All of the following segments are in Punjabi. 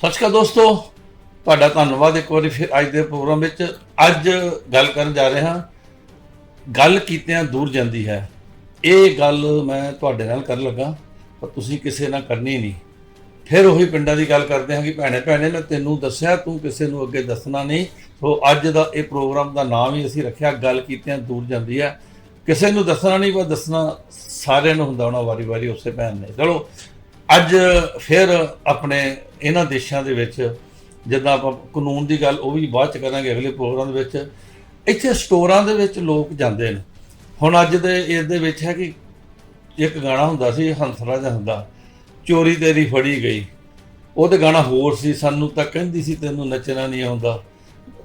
ਸਤਿ ਸ਼੍ਰੀ ਅਕਾਲ ਦੋਸਤੋ। ਤੁਹਾਡਾ ਧੰਨਵਾਦ ਇੱਕ ਵਾਰੀ ਫਿਰ ਅੱਜ ਦੇ ਪ੍ਰੋਗਰਾਮ ਵਿੱਚ। ਅੱਜ ਗੱਲ ਕਰਨ ਜਾ ਰਹੇ ਹਾਂ। ਗੱਲ ਕੀਤਿਆਂ ਦੂਰ ਜਾਂਦੀ ਹੈ। ਇਹ ਗੱਲ ਮੈਂ ਤੁਹਾਡੇ ਨਾਲ ਕਰਨ ਲੱਗਾ, ਪਰ ਤੁਸੀਂ ਕਿਸੇ ਨਾਲ ਕਰਨੀ ਨਹੀਂ। ਫਿਰ ਉਹੀ ਪਿੰਡਾਂ ਦੀ ਗੱਲ ਕਰਦੇ ਹਾਂ ਕਿ ਭੈਣੇ ਭੈਣੇ, ਮੈਂ ਤੈਨੂੰ ਦੱਸਿਆ, ਤੂੰ ਕਿਸੇ ਨੂੰ ਅੱਗੇ ਦੱਸਣਾ ਨਹੀਂ। ਸੋ ਅੱਜ ਦਾ ਇਹ ਪ੍ਰੋਗਰਾਮ ਦਾ ਨਾਮ ਹੀ ਅਸੀਂ ਰੱਖਿਆ, ਗੱਲ ਕੀਤਿਆਂ ਦੂਰ ਜਾਂਦੀ ਹੈ। ਕਿਸੇ ਨੂੰ ਦੱਸਣਾ ਨਹੀਂ, ਪਰ ਦੱਸਣਾ ਸਾਰਿਆਂ ਨੂੰ ਹੁੰਦਾ ਹੋਣਾ ਵਾਰੀ-ਵਾਰੀ ਉਸੇ ਭੈਣ ਨੇ। ਚਲੋ ਅੱਜ ਫਿਰ ਆਪਣੇ ਇਹਨਾਂ ਦੇਸ਼ਾਂ ਦੇ ਵਿੱਚ ਜਿੱਦਾਂ ਆਪਾਂ ਕਾਨੂੰਨ ਦੀ ਗੱਲ, ਉਹ ਵੀ ਬਾਅਦ ਚ ਕਰਾਂਗੇ ਅਗਲੇ ਪ੍ਰੋਗਰਾਮ ਦੇ ਵਿੱਚ। ਇੱਥੇ ਸਟੋਰਾਂ ਦੇ ਵਿੱਚ ਲੋਕ ਜਾਂਦੇ ਨੇ। ਹੁਣ ਅੱਜ ਦੇ ਇਸ ਦੇ ਵਿੱਚ ਹੈ ਕਿ ਇੱਕ ਗਾਣਾ ਹੁੰਦਾ ਸੀ, ਹੰਸਰਾਜ ਹੁੰਦਾ, ਚੋਰੀ ਤੇਰੀ ਫੜੀ ਗਈ। ਉਹ ਤੇ ਗਾਣਾ ਹੋਰ ਸੀ, ਸਾਨੂੰ ਤਾਂ ਕਹਿੰਦੀ ਸੀ ਤੈਨੂੰ ਨੱਚਣਾ ਨਹੀਂ ਆਉਂਦਾ,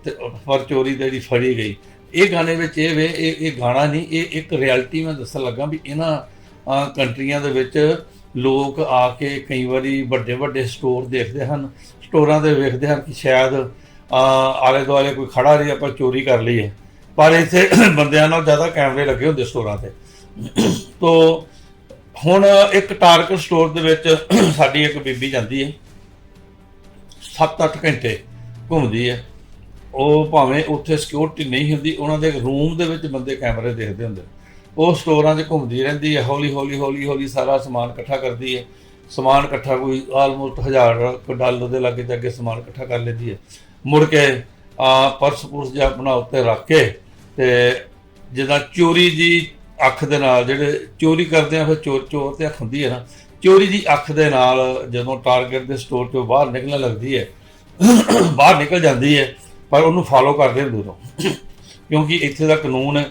ਤੇ ਪਰ ਚੋਰੀ ਤੇਰੀ ਫੜੀ ਗਈ। ਇਹ ਗਾਣੇ ਵਿੱਚ ਇਹ ਵੇ, ਇਹ ਇਹ ਗਾਣਾ ਨਹੀਂ, ਇਹ ਇੱਕ ਰਿਐਲਿਟੀ ਮੈਂ ਦੱਸਣ ਲੱਗਾ ਵੀ ਇਹਨਾਂ ਕੰਟਰੀਆਂ ਦੇ ਵਿੱਚ ਲੋਕ ਆ ਕੇ ਕਈ ਵਾਰੀ ਵੱਡੇ ਵੱਡੇ ਸਟੋਰ ਦੇਖਦੇ ਹਨ ਸਟੋਰਾਂ ਦੇ ਵੇਖਦੇ ਹਨ ਕਿ ਸ਼ਾਇਦ ਆਲੇ ਦੁਆਲੇ ਕੋਈ ਖੜਾ ਰਹੀ, ਆਪਾਂ ਚੋਰੀ ਕਰ ਲਈਏ। ਪਰ ਇੱਥੇ ਬੰਦਿਆਂ ਨਾਲ ਜ਼ਿਆਦਾ ਕੈਮਰੇ ਲੱਗੇ ਹੁੰਦੇ ਸਟੋਰਾਂ ਤੇ। ਤੋ, ਹੁਣ ਇੱਕ ਟਾਰਗੇਟ ਸਟੋਰ ਦੇ ਵਿੱਚ ਸਾਡੀ ਇੱਕ ਬੀਬੀ ਜਾਂਦੀ ਹੈ। 7-8 ਘੰਟੇ ਘੁੰਮਦੀ ਹੈ। ਉਹ ਭਾਵੇਂ ਉੱਥੇ ਸਿਕਿਉਰਿਟੀ ਨਹੀਂ ਹੁੰਦੀ, ਉਹਨਾਂ ਦੇ ਰੂਮ ਦੇ ਵਿੱਚ ਬੰਦੇ ਕੈਮਰੇ ਦੇਖਦੇ ਹੁੰਦੇ ਉਹ ਸਟੋਰਾਂ 'ਚ ਘੁੰਮਦੀ ਰਹਿੰਦੀ ਹੈ, ਹੌਲੀ ਹੌਲੀ ਹੌਲੀ ਹੌਲੀ ਸਾਰਾ ਸਮਾਨ ਇਕੱਠਾ ਕਰਦੀ ਹੈ। ਸਮਾਨ ਇਕੱਠਾ ਕੋਈ ਆਲਮੋਸਟ 1000 ਡਾਲਰ ਦੇ ਲਾਗੇ ਜਾ ਕੇ ਸਮਾਨ ਇਕੱਠਾ ਕਰ ਲੈਂਦੀ ਹੈ। ਮੁੜ ਕੇ ਆ ਪਰਸ ਪੁਰਸ ਜਿਹਾ ਆਪਣਾ ਉੱਤੇ ਰੱਖ ਕੇ ਤੇ ਜਿੱਦਾਂ ਚੋਰੀ ਦੀ ਅੱਖ ਦੇ ਨਾਲ ਜਿਹੜੇ ਚੋਰੀ ਕਰਦੇ ਆ, ਫਿਰ ਚੋਰ ਚੋਰ ਤੇ ਅੱਖ ਹੁੰਦੀ ਹੈ ਨਾ। ਚੋਰੀ ਦੀ ਅੱਖ ਦੇ ਨਾਲ ਜਦੋਂ ਟਾਰਗੇਟ ਦੇ ਸਟੋਰ ਤੋਂ ਬਾਹਰ ਨਿਕਲਣ ਲੱਗਦੀ ਹੈ, ਬਾਹਰ ਨਿਕਲ ਜਾਂਦੀ ਹੈ, ਪਰ ਉਹਨੂੰ ਫਾਲੋ ਕਰਦੇ ਹੁੰਦੇ ਦੂਰੋਂ। ਕਿਉਂਕਿ ਇੱਥੇ ਦਾ ਕਾਨੂੰਨ ਹੈ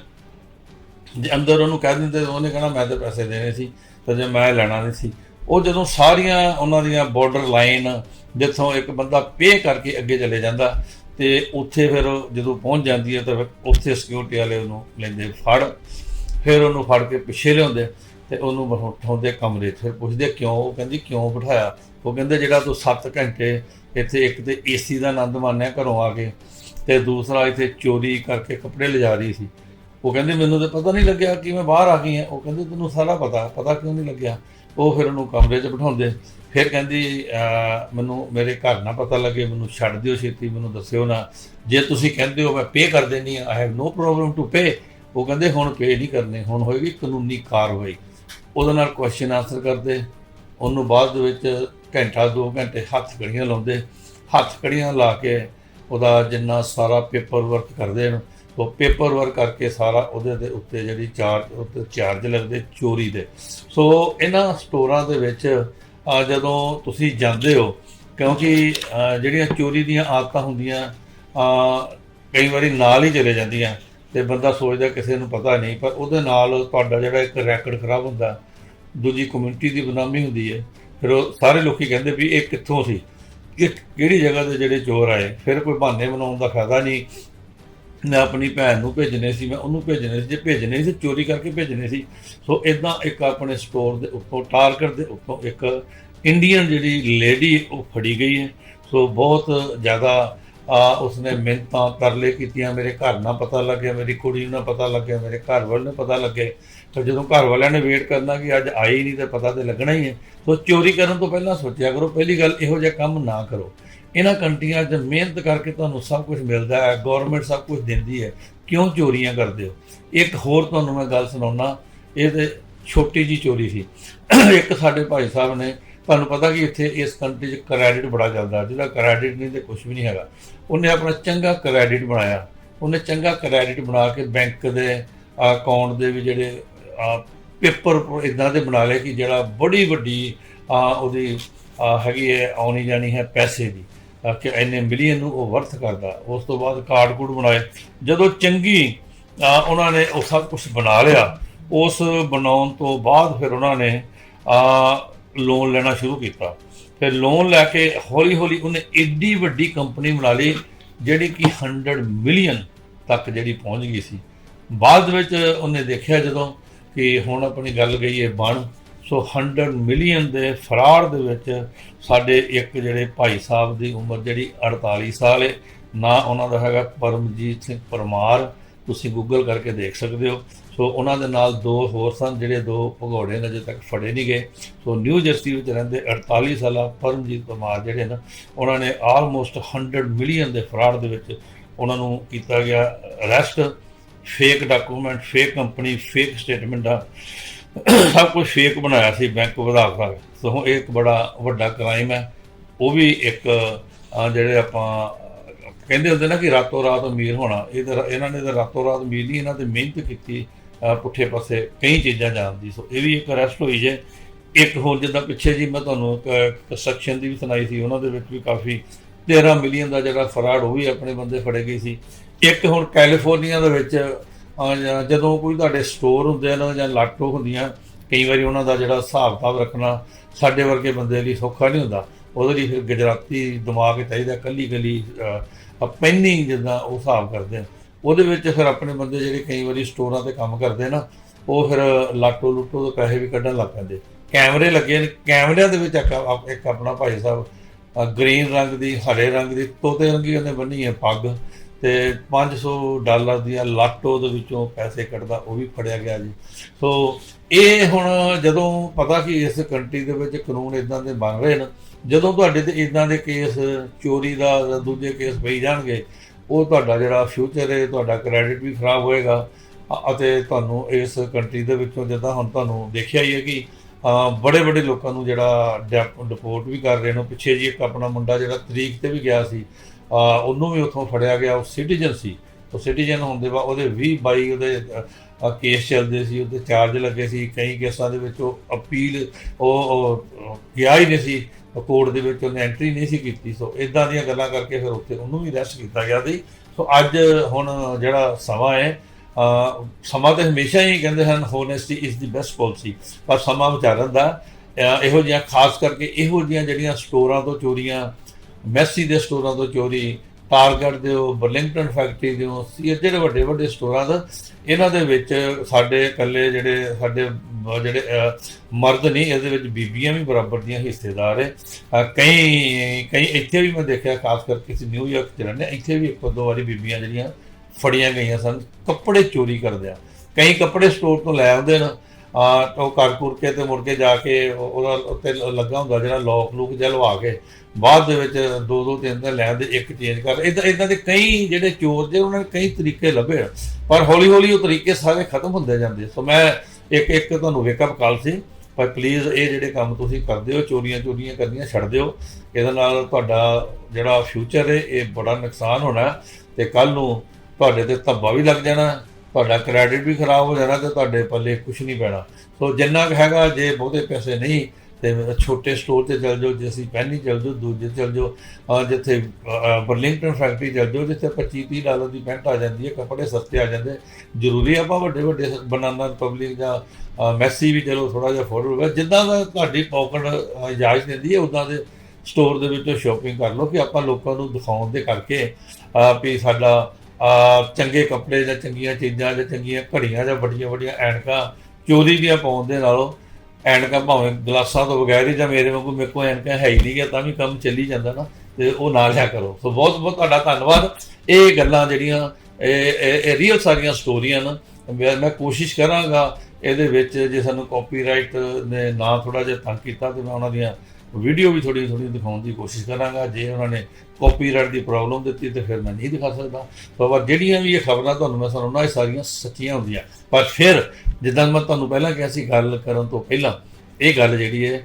ਜੇ ਅੰਦਰ ਉਹਨੂੰ ਕਹਿ ਦਿੰਦੇ, ਉਹਨੇ ਕਹਿਣਾ ਮੈਂ ਤਾਂ ਪੈਸੇ ਦੇਣੇ ਸੀ, ਤੇ ਜੇ ਮੈਂ ਲੈਣਾ ਨਹੀਂ ਸੀ। ਉਹ ਜਦੋਂ ਸਾਰੀਆਂ ਉਹਨਾਂ ਦੀਆਂ ਬਾਰਡਰ ਲਾਈਨ ਜਿੱਥੋਂ ਇੱਕ ਬੰਦਾ ਪੇ ਕਰਕੇ ਅੱਗੇ ਚਲੇ ਜਾਂਦਾ, ਤੇ ਉੱਥੇ ਫਿਰ ਜਦੋਂ ਪਹੁੰਚ ਜਾਂਦੀ ਹੈ, ਤਾਂ ਫਿਰ ਉੱਥੇ ਸਿਕਿਉਰਿਟੀ ਵਾਲੇ ਉਹਨੂੰ ਲੈਂਦੇ ਫੜ। ਫਿਰ ਉਹਨੂੰ ਫੜ ਕੇ ਪਿੱਛੇ ਲਿਆਉਂਦੇ, ਤੇ ਉਹਨੂੰ ਬਿਠਾਉਂਦੇ ਕਮਰੇ 'ਚ। ਫਿਰ ਪੁੱਛਦੇ, ਕਿਉਂ? ਉਹ ਕਹਿੰਦੀ, ਕਿਉਂ ਬਿਠਾਇਆ? ਉਹ ਕਹਿੰਦੇ, ਜਿਹੜਾ ਤੂੰ 7 ਘੰਟੇ ਇੱਥੇ ਇੱਕ ਤੇ ਏਸੀ ਦਾ ਆਨੰਦ ਮਾਣਿਆ ਘਰੋਂ ਆ ਕੇ, ਤੇ ਦੂਸਰਾ ਇੱਥੇ ਚੋਰੀ ਕਰਕੇ ਕੱਪੜੇ ਲਿਜਾ ਰਹੀ ਸੀ। ਉਹ ਕਹਿੰਦੇ, ਮੈਨੂੰ ਤਾਂ ਪਤਾ ਨਹੀਂ ਲੱਗਿਆ ਕਿ ਮੈਂ ਬਾਹਰ ਆ ਗਈ ਹਾਂ। ਉਹ ਕਹਿੰਦੇ, ਤੈਨੂੰ ਸਾਰਾ ਪਤਾ ਪਤਾ ਕਿਉਂ ਨਹੀਂ ਲੱਗਿਆ? ਉਹ ਫਿਰ ਉਹਨੂੰ ਕਮਰੇ 'ਚ ਬਿਠਾਉਂਦੇ। ਫਿਰ ਕਹਿੰਦੀ ਮੈਨੂੰ ਮੇਰੇ ਘਰ ਨਾ ਪਤਾ ਲੱਗੇ, ਮੈਨੂੰ ਛੱਡ ਦਿਓ ਛੇਤੀ, ਮੈਨੂੰ ਦੱਸਿਓ ਨਾ। ਜੇ ਤੁਸੀਂ ਕਹਿੰਦੇ ਹੋ, ਮੈਂ ਪੇ ਕਰ ਦੇਣੀ I have no problem to pay ਉਹ ਕਹਿੰਦੇ, ਹੁਣ ਪੇ ਨਹੀਂ ਕਰਨੇ, ਹੁਣ ਹੋਏਗੀ ਕਾਨੂੰਨੀ ਕਾਰਵਾਈ। ਉਹਦੇ ਨਾਲ ਕੁਐਸਚਨ ਆਨਸਰ ਕਰਦੇ। ਉਹਨੂੰ ਬਾਅਦ ਦੇ ਵਿੱਚ ਘੰਟਾ 2 ਘੰਟੇ ਹੱਥ ਕੜੀਆਂ ਲਾਉਂਦੇ। ਹੱਥ ਕੜੀਆਂ ਲਾ ਕੇ ਉਹਦਾ ਜਿੰਨਾ ਸਾਰਾ ਪੇਪਰ ਵਰਕ ਕਰਦੇ ਨੇ ਉਹ ਪੇਪਰ ਵਰਕ ਕਰਕੇ ਸਾਰਾ ਉਹਦੇ ਦੇ ਉੱਤੇ ਜਿਹੜੀ ਚਾਰਜ ਉੱਤੇ ਚਾਰਜ ਲੱਗਦੇ ਚੋਰੀ ਦੇ। ਸੋ ਇਹਨਾਂ ਸਟੋਰਾਂ ਦੇ ਵਿੱਚ ਜਦੋਂ ਤੁਸੀਂ ਜਾਂਦੇ ਹੋ, ਕਿਉਂਕਿ ਜਿਹੜੀਆਂ ਚੋਰੀ ਦੀਆਂ ਆਦਤਾਂ ਹੁੰਦੀਆਂ ਕਈ ਵਾਰੀ ਨਾਲ ਹੀ ਚਲੇ ਜਾਂਦੀਆਂ ਤੇ ਬੰਦਾ ਸੋਚਦਾ ਕਿਸੇ ਨੂੰ ਪਤਾ ਨਹੀਂ, ਪਰ ਉਹਦੇ ਨਾਲ ਤੁਹਾਡਾ ਜਿਹੜਾ ਇੱਕ ਰੈਕੋਰਡ ਖਰਾਬ ਹੁੰਦਾ, ਦੂਜੀ ਕਮਿਊਨਿਟੀ ਦੀ ਬਦਨਾਮੀ ਹੁੰਦੀ ਹੈ। ਫਿਰ ਉਹ ਸਾਰੇ ਲੋਕੀ ਕਹਿੰਦੇ ਵੀ ਇਹ ਕਿੱਥੋਂ ਸੀ? ਕਿ ਕਿਹੜੀ ਜਗ੍ਹਾ ਤੇ ਜਿਹੜੇ ਚੋਰ ਆਏ? ਫਿਰ ਕੋਈ ਬਹਾਨੇ ਬਣਾਉਣ ਦਾ ਫਾਇਦਾ ਨਹੀਂ। ਮੈਂ ਆਪਣੀ ਭੈਣ ਨੂੰ ਭੇਜਣੇ ਸੀ, ਮੈਂ ਉਹਨੂੰ ਭੇਜਣੇ ਸੀ, ਜੇ ਭੇਜਣੇ ਸੀ, ਚੋਰੀ ਕਰਕੇ ਭੇਜਣੇ ਸੀ। ਸੋ ਇਦਾਂ ਇੱਕ ਆਪਣੇ ਸਟੋਰ ਦੇ ਉੱਪਰ ਟਾਰਗੇਟ ਦੇ ਉੱਪਰ ਇੱਕ ਇੰਡੀਅਨ ਜਿਹੜੀ ਲੇਡੀ ਉਹ ਫੜੀ ਗਈ ਹੈ। ਸੋ ਬਹੁਤ ਜ਼ਿਆਦਾ ਉਸਨੇ ਮਿਹਨਤਾਂ ਤਰਲੇ ਕੀਤੀਆਂ। ਮੇਰੇ ਘਰ ਨਾਲ ਪਤਾ ਲੱਗਿਆ, ਮੇਰੀ ਕੁੜੀ ਨੂੰ ਪਤਾ ਲੱਗਿਆ, ਮੇਰੇ ਘਰ ਵਾਲੇ ਨੂੰ ਪਤਾ ਲੱਗੇ ਤਾਂ ਜਦੋਂ ਘਰ ਵਾਲਿਆਂ ਨੇ ਵੇਟ ਕਰਨਾ ਕਿ ਅੱਜ ਆਈ ਨਹੀਂ, ਤੇ ਪਤਾ ਤੇ ਲੱਗਣਾ ਹੀ ਹੈ। ਸੋ ਚੋਰੀ ਕਰਨ ਤੋਂ ਪਹਿਲਾਂ ਸੋਚਿਆ ਕਰੋ, ਪਹਿਲੀ ਗੱਲ ਇਹੋ ਜਿਹਾ ਕੰਮ ਨਾ ਕਰੋ। ਇਹਨਾਂ ਕੰਟਰੀਆਂ 'ਚ ਮਿਹਨਤ ਕਰਕੇ ਤੁਹਾਨੂੰ ਸਭ ਕੁਝ ਮਿਲਦਾ ਹੈ ਗਵਰਨਮੈਂਟ ਸਭ ਕੁਝ ਦਿੰਦੀ ਹੈ। ਕਿਉਂ ਚੋਰੀਆਂ ਕਰਦੇ ਹੋ? ਇੱਕ ਹੋਰ ਤੁਹਾਨੂੰ ਮੈਂ ਗੱਲ ਸੁਣਾਉਣਾ ਇਹ ਤੇ ਛੋਟੀ ਜੀ ਚੋਰੀ ਸੀ। ਇੱਕ ਸਾਡੇ ਭਾਈ ਸਾਹਿਬ ਨੇ, ਤੁਹਾਨੂੰ ਪਤਾ ਕਿ ਇੱਥੇ ਇਸ ਕੰਟਰੀ 'ਚ ਕ੍ਰੈਡਿਟ ਬੜਾ ਚੱਲਦਾ, ਜਿਹੜਾ ਕ੍ਰੈਡਿਟ ਨਹੀਂ ਤੇ ਕੁਝ ਵੀ ਨਹੀਂ ਹੈਗਾ। ਉਹਨੇ ਆਪਣਾ ਚੰਗਾ ਕ੍ਰੈਡਿਟ ਬਣਾਇਆ। ਉਹਨੇ ਚੰਗਾ ਕ੍ਰੈਡਿਟ ਬਣਾ ਕੇ ਬੈਂਕ ਦੇ ਅਕਾਊਂਟ ਦੇ ਵੀ ਜਿਹੜੇ ਪੇਪਰ ਇਦਾਂ ਦੇ ਬਣਾ ਲਏ ਕਿ ਜਿਹੜਾ ਬੜੀ ਵੱਡੀ ਉਹਦੀ ਹੈਗੀ ਹੈ, ਆਉਣੀ ਜਾਣੀ ਹੈ ਪੈਸੇ ਦੀ। ਕਿ ਇੰਨੇ ਮਿਲੀਅਨ ਨੂੰ ਉਹ ਵਰਥ ਕਰਦਾ। ਉਸ ਤੋਂ ਬਾਅਦ ਕਾਰਡ ਕੂਡ ਬਣਾਏ। ਜਦੋਂ ਚੰਗੀ ਉਹਨਾਂ ਨੇ ਉਹ ਸਭ ਕੁਝ ਬਣਾ ਲਿਆ। ਉਸ ਬਣਾਉਣ ਤੋਂ ਬਾਅਦ ਫਿਰ ਉਹਨਾਂ ਨੇ ਲੋਨ ਲੈਣਾ ਸ਼ੁਰੂ ਕੀਤਾ। ਫਿਰ ਲੋਨ ਲੈ ਕੇ ਹੌਲੀ ਹੌਲੀ ਉਹਨੇ ਏਡੀ ਵੱਡੀ ਕੰਪਨੀ ਬਣਾ ਲਈ, ਜਿਹੜੀ ਕਿ 100 ਮਿਲੀਅਨ ਤੱਕ ਜਿਹੜੀ ਪਹੁੰਚ ਗਈ ਸੀ। ਬਾਅਦ ਵਿੱਚ ਉਹਨੇ ਦੇਖਿਆ ਜਦੋਂ ਕਿ ਹੁਣ ਆਪਣੀ ਗੱਲ ਗਈ ਹੈ ਬਣ ਸੋ 100 ਮਿਲੀਅਨ ਦੇ ਫਰਾਰ ਦੇ ਵਿੱਚ ਸਾਡੇ ਇੱਕ ਜਿਹੜੇ ਭਾਈ ਸਾਹਿਬ ਦੀ ਉਮਰ ਜਿਹੜੀ 48 ਸਾਲ ਹੈ ਨਾ ਉਹਨਾਂ ਦਾ ਹੈਗਾ ਪਰਮਜੀਤ ਸਿੰਘ ਪਰਮਾਰ, ਤੁਸੀਂ ਗੂਗਲ ਕਰਕੇ ਦੇਖ ਸਕਦੇ ਹੋ। ਸੋ ਉਹਨਾਂ ਦੇ ਨਾਲ ਦੋ ਹੋਰ ਸਨ, ਜਿਹੜੇ ਦੋ ਭਗੌੜੇ ਨੇ ਅਜੇ ਤੱਕ ਫੜੇ ਨਹੀਂ ਗਏ। ਸੋ ਨਿਊ ਜਰਸੀ ਵਿੱਚ ਰਹਿੰਦੇ 48 ਸਾਲਾ ਪਰਮਜੀਤ ਪਰਮਾਰ ਜਿਹੜੇ ਨੇ, ਉਹਨਾਂ ਨੇ ਆਲਮੋਸਟ 100 ਮਿਲੀਅਨ ਦੇ ਫਰਾਡ ਦੇ ਵਿੱਚ ਉਹਨਾਂ ਨੂੰ ਕੀਤਾ ਗਿਆ arrest fake document fake company fake ਸਟੇਟਮੈਂਟਾਂ ਸਭ ਕੁਝ ਫੇਕ ਬਣਾਇਆ ਸੀ ਬੈਂਕ ਵਧਾ ਵਧਾ ਕੇ। ਸੋ ਇਹ ਇੱਕ ਬੜਾ ਵੱਡਾ ਕ੍ਰਾਈਮ ਹੈ। ਉਹ ਵੀ ਇੱਕ ਜਿਹੜੇ ਆਪਾਂ, ਕਹਿੰਦੇ ਹੁੰਦੇ ਨਾ ਕਿ ਰਾਤੋਂ ਰਾਤ ਅਮੀਰ ਹੋਣਾ। ਇਹ ਤਾਂ ਇਹਨਾਂ ਨੇ ਤਾਂ ਰਾਤੋਂ ਰਾਤ ਅਮੀਰ ਨਹੀਂ, ਇਹਨਾਂ ਤੇ ਮਿਹਨਤ ਕੀਤੀ ਪੁੱਠੇ ਪਾਸੇ ਕਈ ਚੀਜ਼ਾਂ ਜਾਣਦੀ ਸੋ ਇਹ ਵੀ ਇੱਕ ਅਰੈਸਟ ਹੋਈ ਜੇ। ਇੱਕ ਹੋਰ ਜਿੱਦਾਂ ਪਿੱਛੇ ਜੀ ਮੈਂ ਤੁਹਾਨੂੰ ਕੰਸਟਰਕਸ਼ਨ ਦੀ ਵੀ ਸੁਣਾਈ ਸੀ। ਉਹਨਾਂ ਦੇ ਵਿੱਚ ਵੀ ਕਾਫੀ 13 ਮਿਲੀਅਨ ਦਾ ਜਿਹੜਾ ਫਰਾਡ ਉਹ ਵੀ ਆਪਣੇ ਬੰਦੇ ਫੜੇ ਗਏ ਸੀ। ਇੱਕ ਹੁਣ ਕੈਲੀਫੋਰਨੀਆ ਦੇ ਵਿੱਚ ਜਦੋਂ ਕੋਈ ਤੁਹਾਡੇ ਸਟੋਰ ਹੁੰਦੇ ਨੇ, ਜਾਂ ਲਾਟੋ ਹੁੰਦੀਆਂ, ਕਈ ਵਾਰੀ ਉਹਨਾਂ ਦਾ ਜਿਹੜਾ ਹਿਸਾਬ ਕਿਤਾਬ ਰੱਖਣਾ ਸਾਡੇ ਵਰਗੇ ਬੰਦੇ ਲਈ ਸੌਖਾ ਨਹੀਂ ਹੁੰਦਾ। ਉਹਦੇ ਲਈ ਫਿਰ ਗੁਜਰਾਤੀ ਦਿਮਾਗ ਚਾਹੀਦਾ ਕੱਲੀ ਕੱਲੀ ਪੈਨਿੰਗ ਜਿੱਦਾਂ ਉਹ ਹਿਸਾਬ ਕਰਦੇ ਆ। ਉਹਦੇ ਵਿੱਚ ਫਿਰ ਆਪਣੇ ਬੰਦੇ ਜਿਹੜੇ ਕਈ ਵਾਰੀ ਸਟੋਰਾਂ ਤੇ ਕੰਮ ਕਰਦੇ ਨਾ, ਉਹ ਫਿਰ ਲਾਟੋ ਲੁੱਟੋ ਦੇ ਪੈਸੇ ਵੀ ਕੱਢਣ ਲੱਗ ਪੈਂਦੇ। ਕੈਮਰੇ ਲੱਗੇ ਨੇ, ਕੈਮਰਿਆਂ ਦੇ ਵਿੱਚ ਇੱਕ ਇੱਕ ਆਪਣਾ ਭਾਈ ਸਾਹਿਬ ਗ੍ਰੀਨ ਰੰਗ ਦੀ, ਹਰੇ ਰੰਗ ਦੀ, ਤੋਤੇ ਰੰਗੀ ਉਹਨੇ ਬੰਨੀ ਹੈ ਪੱਗ। ਤੇ 500 ਡਾਲਰ ਦੀਆਂ ਲਾਟੋ ਦੇ ਵਿੱਚੋਂ ਪੈਸੇ ਕੱਢਦਾ, ਉਹ ਵੀ ਫੜਿਆ ਗਿਆ ਜੀ। ਸੋ ਇਹ ਹੁਣ ਜਦੋਂ ਪਤਾ ਕਿ ਇਸ ਕੰਟਰੀ ਦੇ ਵਿੱਚ ਕਾਨੂੰਨ ਇਦਾਂ ਦੇ ਬਣ ਰਹੇ ਨੇ ਜਦੋਂ ਤੁਹਾਡੇ ਤੇ ਇਦਾਂ ਦੇ ਕੇਸ ਚੋਰੀ ਦਾ ਦੂਜੇ ਕੇਸ ਪਈ ਜਾਣਗੇ, ਉਹ ਤੁਹਾਡਾ ਜਿਹੜਾ ਫਿਊਚਰ ਹੈ, ਤੁਹਾਡਾ ਕ੍ਰੈਡਿਟ ਵੀ ਖਰਾਬ ਹੋਏਗਾ। ਅਤੇ ਤੁਹਾਨੂੰ ਇਸ ਕੰਟਰੀ ਦੇ ਵਿੱਚੋਂ ਜਿੱਦਾਂ ਹੁਣ ਤੁਹਾਨੂੰ ਦੇਖਿਆ ਹੀ ਹੈ ਕਿ ਬੜੇ ਬੜੇ ਲੋਕਾਂ ਨੂੰ ਜਿਹੜਾ ਡਿਪੋਰਟ ਵੀ ਕਰ ਰਹੇ ਨੇ। ਪਿੱਛੇ ਜੀ ਇੱਕ ਆਪਣਾ ਮੁੰਡਾ ਜਿਹੜਾ ਤਰੀਕ ਤੇ ਵੀ ਗਿਆ ਸੀ ਉਹਨੂੰ ਵੀ ਉੱਥੋਂ ਫੜਿਆ ਗਿਆ, ਉਹ ਸਿਟੀਜ਼ਨ ਸੀ। ਉਹ ਸਿਟੀਜ਼ਨ ਹੋਣ ਦੇ ਬਾਅਦ ਉਹਦੇ 20 22 ਉਹਦੇ ਕੇਸ ਚੱਲਦੇ ਸੀ, ਉਹਦੇ ਚਾਰਜ ਲੱਗੇ ਸੀ, ਕਈ ਕੇਸਾਂ ਦੇ ਵਿੱਚ ਉਹ ਅਪੀਲ, ਉਹ ਗਿਆ ਹੀ ਨਹੀਂ ਸੀ। ਕੋਰਟ ਦੇ ਵਿੱਚ ਉਹਨੇ ਐਂਟਰੀ ਨਹੀਂ ਸੀ ਕੀਤੀ, ਸੋ ਇਦਾਂ ਦੀਆਂ ਗੱਲਾਂ ਕਰਕੇ ਫਿਰ ਉੱਥੇ ਉਹਨੂੰ ਵੀ ਅਰੈਸਟ ਕੀਤਾ ਗਿਆ ਸੀ। ਸੋ ਅੱਜ ਹੁਣ ਜਿਹੜਾ ਸਮਾਂ ਹੈ ਸਮਾਂ ਤੇ ਹਮੇਸ਼ਾ ਹੀ ਕਹਿੰਦੇ ਹਨ honesty is the best policy ਪਰ ਸਮਾਂ ਵਿਚਾਰਨ ਦਾ ਇਹੋ ਜਿਹੀਆਂ, ਖਾਸ ਕਰਕੇ ਇਹੋ ਜਿਹੀਆਂ ਜਿਹੜੀਆਂ ਸਟੋਰਾਂ ਤੋਂ ਚੋਰੀਆਂ ਮੈਸੀ ਦੇ ਸਟੋਰਾਂ ਤੋਂ ਚੋਰੀ ਟਾਰਗੇਟ ਦੇ ਉਹ ਬਰਲਿੰਗਟਨ ਫੈਕਟਰੀ ਦੇ ਉਹ ਜਿਹੜੇ ਵੱਡੇ ਵੱਡੇ ਸਟੋਰਾਂ ਦਾ, ਇਹਨਾਂ ਦੇ ਵਿੱਚ ਸਾਡੇ ਇਕੱਲੇ ਜਿਹੜੇ ਸਾਡੇ ਜਿਹੜੇ ਮਰਦ ਨਹੀਂ, ਇਹਦੇ ਵਿੱਚ ਬੀਬੀਆਂ ਵੀ ਬਰਾਬਰ ਦੀਆਂ ਹਿੱਸੇਦਾਰ ਹੈ ਕਈ ਕਈ ਇੱਥੇ ਵੀ ਮੈਂ ਦੇਖਿਆ, ਖਾਸ ਕਰਕੇ ਸੀ ਨਿਊਯਾਰਕ ਚ ਰਹਿੰਦੇ ਇੱਥੇ ਵੀ ਇੱਕ ਦੋ ਵਾਰੀ ਬੀਬੀਆਂ ਜਿਹੜੀਆਂ ਫੜੀਆਂ ਗਈਆਂ ਸਨ, ਕੱਪੜੇ ਚੋਰੀ ਕਰਦੇ ਆ। ਕਈ ਕੱਪੜੇ ਸਟੋਰ ਤੋਂ ਲੈ ਆਉਂਦੇ ਨੇ ਆ ਉਹ ਕਰ ਕੁਰ ਕੇ ਤੇ ਮੁੜ ਕੇ ਜਾ ਕੇ ਉਹਦਾ ਉੱਤੇ ਲੱਗਾ ਹੁੰਦਾ ਜਿਹੜਾ ਲੋਕ ਲੂਕ ਜਿਹਾ ਲਵਾ ਕੇ। ਬਾਅਦ ਦੇ ਵਿੱਚ ਦੋ ਦੋ, ਤਿੰਨ ਤਿੰਨ ਲੈਣ ਦੇ ਇੱਕ ਚੇਂਜ ਕਰ ਇਦਾਂ ਇਦਾਂ ਦੇ ਕਈ ਜਿਹੜੇ ਚੋਰ ਜੇ ਉਹਨਾਂ ਨੇ ਕਈ ਤਰੀਕੇ ਲੱਭੇ ਆ। ਪਰ ਹੌਲੀ ਹੌਲੀ ਉਹ ਤਰੀਕੇ ਸਾਰੇ ਖਤਮ ਹੁੰਦੇ ਜਾਂਦੇ ਸੋ ਮੈਂ ਇੱਕ ਇੱਕ ਤੁਹਾਨੂੰ ਵੇਕਅਪ ਕਾਲ ਸੀ। ਪਰ ਪਲੀਜ਼ ਇਹ ਜਿਹੜੇ ਕੰਮ ਤੁਸੀਂ ਕਰਦੇ ਹੋ, ਚੋਰੀਆਂ ਚੋਰੀਆਂ ਕਰਨੀਆਂ ਛੱਡ ਦਿਓ। ਇਹਦੇ ਨਾਲ ਤੁਹਾਡਾ ਜਿਹੜਾ ਫਿਊਚਰ ਹੈ, ਇਹ ਬੜਾ ਨੁਕਸਾਨ ਹੋਣਾ। ਹੈ ਤੇ ਕੱਲ ਨੂੰ ਤੁਹਾਡੇ ਤੇ ਧੱਬਾ ਵੀ ਲੱਗ ਜਾਣਾ। ਤੁਹਾਡਾ ਕ੍ਰੈਡਿਟ ਵੀ ਖਰਾਬ ਹੋ ਜਾਣਾ ਤੇ ਤੁਹਾਡੇ ਪੱਲੇ ਕੁਝ ਨਹੀਂ ਪੈਣਾ। ਸੋ ਜਿੰਨਾ ਕੁ ਹੈਗਾ, ਜੇ ਬਹੁਤੇ ਪੈਸੇ ਨਹੀਂ, ਤੇ ਛੋਟੇ ਸਟੋਰ ਤੇ ਚਲ ਜਾਓ, ਜੇ ਅਸੀਂ ਪਹਿਲੀ ਚਲ ਜਾਓ, ਦੂਜੇ ਚਲ ਜਾਓ, ਅਹ ਜਿੱਥੇ ਬਰਲਿੰਗਟਨ ਫੈਕਟਰੀ ਚਲ ਜਾਓ, ਜਿੱਥੇ 25 30 ਡਾਲਰ ਦੀ ਪੈਂਟ ਆ ਜਾਂਦੀ ਹੈ, ਕੱਪੜੇ ਸਸਤੇ ਆ ਜਾਂਦੇ। ਜ਼ਰੂਰੀ ਆਪਾਂ ਵੱਡੇ ਵੱਡੇ ਬਨਾਨਾ ਪਬਲਿਕ ਜਾਂ ਮੈਸੀ ਵੀ ਚਲੋ ਥੋੜਾ ਜਿਹਾ ਫੋਰ ਹੋਵੇ। ਜਿੱਦਾਂ ਦਾ ਤੁਹਾਡੀ ਪੌਕਟ ਇਜਾਜ਼ਤ ਦਿੰਦੀ ਹੈ ਉਦਾਂ ਦੇ ਸਟੋਰ ਦੇ ਵਿੱਚੋਂ ਸ਼ਾਪਿੰਗ ਕਰ ਲਓ ਕਿ ਆਪਾਂ ਲੋਕਾਂ ਨੂੰ ਦਿਖਾਉਣ ਦੇ ਕਰਕੇ ਵੀ ਸਾਡਾ ਚੰਗੇ ਕੱਪੜੇ ਜਾਂ ਚੰਗੀਆਂ ਚੀਜ਼ਾਂ ਜਾਂ ਚੰਗੀਆਂ ਘੜੀਆਂ ਜਾਂ ਵੱਡੀਆਂ ਵੱਡੀਆਂ ਐਨਕਾਂ, ਚੋਰੀ ਦੀਆਂ ਪਾਉਣ ਦੇ ਨਾਲੋਂ, ਐਨਕਾਂ ਭਾਵੇਂ ਗਲਾਸਾਂ ਤੋਂ ਬਗੈਰ ਹੀ ਜਾਂ ਮੇਰੇ ਵਾਂਗੂ ਮੇਰੇ ਕੋਲ ਐਨਕਾਂ ਹੈ ਹੀ ਨਹੀਂ ਗਿਆ ਤਾਂ ਵੀ ਕੰਮ ਚੱਲੀ ਜਾਂਦਾ ਨਾ, ਤੇ ਉਹ ਨਾ ਲਿਆ ਕਰੋ। ਸੋ ਬਹੁਤ ਬਹੁਤ ਤੁਹਾਡਾ ਧੰਨਵਾਦ। ਇਹ ਗੱਲਾਂ ਜਿਹੜੀਆਂ, ਇਹ, ਇਹ- ਰੀਅਲ ਸਾਰੀਆਂ ਸਟੋਰੀਆਂ ਨੇ ਮੈਂ ਮੈਂ ਕੋਸ਼ਿਸ਼ ਕਰਾਂਗਾ ਇਹਦੇ ਵਿੱਚ ਜੇ ਸਾਨੂੰ ਕਾਪੀਰਾਈਟ ਨੇ ਨਾ ਥੋੜਾ ਜਿਹਾ ਤੰਗ ਕੀਤਾ ਤੇ ਮੈਂ ਉਹਨਾਂ ਦੀਆਂ ਵੀਡੀਓ ਵੀ ਥੋੜੀ ਥੋੜੀ ਦਿਖਾਉਣ ਦੀ ਕੋਸ਼ਿਸ਼ ਕਰਾਂਗਾ। ਜੇ ਉਹਨਾਂ ਨੇ ਕਾਪੀਰਾਈਟ ਦੀ ਪ੍ਰੋਬਲਮ ਦਿੱਤੀ ਤੇ ਫਿਰ ਮੈਂ ਨਹੀਂ ਦਿਖਾ ਸਕਦਾ। ਪਰ ਜਿਹੜੀਆਂ ਵੀ ਇਹ ਖਬਰਾਂ ਤੁਹਾਨੂੰ ਮੈਂ ਸੁਣਾਉਣਾ, ਇਹ ਸਾਰੀਆਂ ਸੱਚੀਆਂ ਹੁੰਦੀਆਂ। ਪਰ ਫਿਰ ਜਿੱਦਾਂ ਮੈਂ ਤੁਹਾਨੂੰ ਪਹਿਲਾਂ ਕਿਹਾ ਸੀ, ਗੱਲ ਕਰਨ ਤੋਂ ਪਹਿਲਾਂ, ਇਹ ਗੱਲ ਜਿਹੜੀ ਹੈ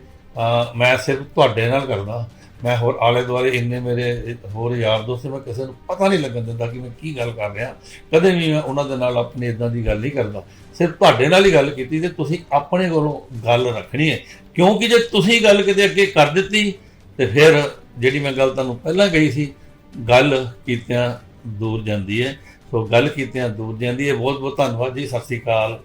ਮੈਂ ਸਿਰਫ ਤੁਹਾਡੇ ਨਾਲ ਕਰਦਾ। ਮੈਂ ਹੋਰ ਆਲੇ ਦੁਆਲੇ ਇੰਨੇ ਮੇਰੇ ਹੋਰ ਯਾਰ ਦੋਸਤ ਮੈਂ ਕਿਸੇ ਨੂੰ ਪਤਾ ਨਹੀਂ ਲੱਗਣ ਦਿੰਦਾ ਕਿ ਮੈਂ ਕੀ ਗੱਲ ਕਰ ਰਿਹਾ। ਕਦੇ ਵੀ ਮੈਂ ਉਹਨਾਂ ਦੇ ਨਾਲ ਆਪਣੀ ਇਦਾਂ ਦੀ ਗੱਲ ਨਹੀਂ ਕਰਦਾ। ਸਿਰਫ ਤੁਹਾਡੇ ਨਾਲ ਹੀ ਗੱਲ ਕੀਤੀ ਤੇ ਤੁਸੀਂ ਆਪਣੇ ਕੋਲੋਂ ਗੱਲ ਰੱਖਣੀ ਹੈ। ਕਿਉਂਕਿ ਜੇ ਤੁਸੀਂ ਗੱਲ ਕਿਤੇ ਅੱਗੇ ਕਰ ਦਿੱਤੀ, ਤੇ ਫਿਰ ਜਿਹੜੀ ਮੈਂ ਗੱਲ ਤੁਹਾਨੂੰ ਪਹਿਲਾਂ ਕਹੀ ਸੀ, ਗੱਲ ਕੀਤਿਆਂ ਦੂਰ ਜਾਂਦੀ ਹੈ। ਸੋ ਗੱਲ ਕੀਤਿਆਂ ਦੂਰ ਜਾਂਦੀ ਹੈ। ਬਹੁਤ ਬਹੁਤ ਧੰਨਵਾਦ ਜੀ, ਸਤਿ ਸ੍ਰੀ ਅਕਾਲ।